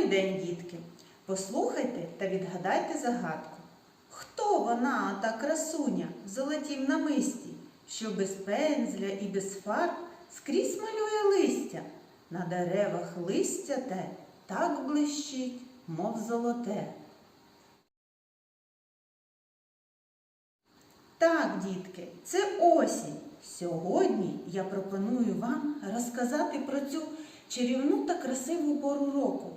Добрий день, дітки! Послухайте та відгадайте загадку. Хто вона, та красуня, в золотім намисті, що без пензля і без фарб скрізь малює листя? На деревах листя те так блищить, мов золоте. Так, дітки, це осінь. Сьогодні я пропоную вам розказати про цю чарівну та красиву пору року.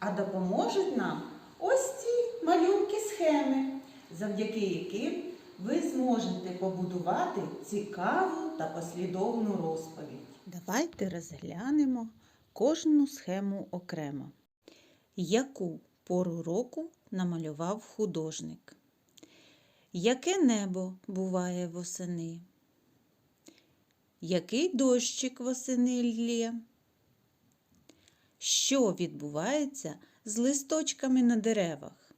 А допоможуть нам ось ці малюнки схеми, завдяки яким ви зможете побудувати цікаву та послідовну розповідь. Давайте розглянемо кожну схему окремо. Яку пору року намалював художник? Яке небо буває восени? Який дощик восени лє? Що відбувається з листочками на деревах?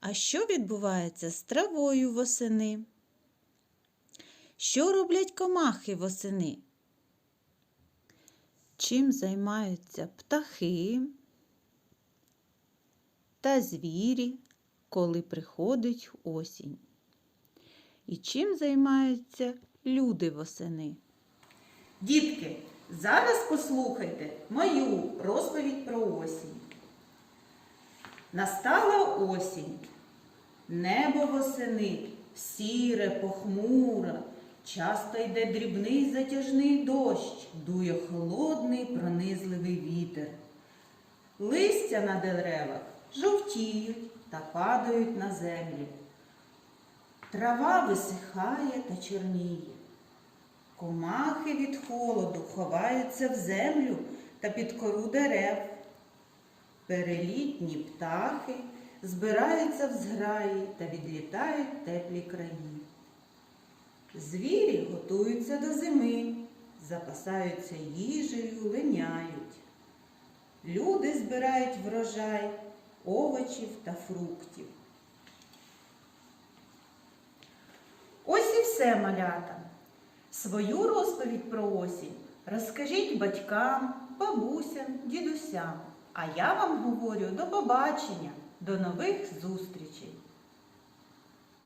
А що відбувається з травою восени? Що роблять комахи восени? Чим займаються птахи та звірі, коли приходить осінь? І чим займаються люди восени? Дітки, зараз послухайте мою розповідь про осінь. Настала осінь. Небо восени сіре, похмуре, часто йде дрібний затяжний дощ, дує холодний пронизливий вітер. Листя на деревах жовтіють та падають на землю. Трава висихає та чорніє. Комахи від холоду ховаються в землю та під кору дерев. Перелітні птахи збираються в зграї та відлітають теплі краї. Звірі готуються до зими, запасаються їжею, линяють. Люди збирають врожай овочів та фруктів. Ось і все, малята. Свою розповідь про осінь розкажіть батькам, бабусям, дідусям. А я вам говорю до побачення, до нових зустрічей!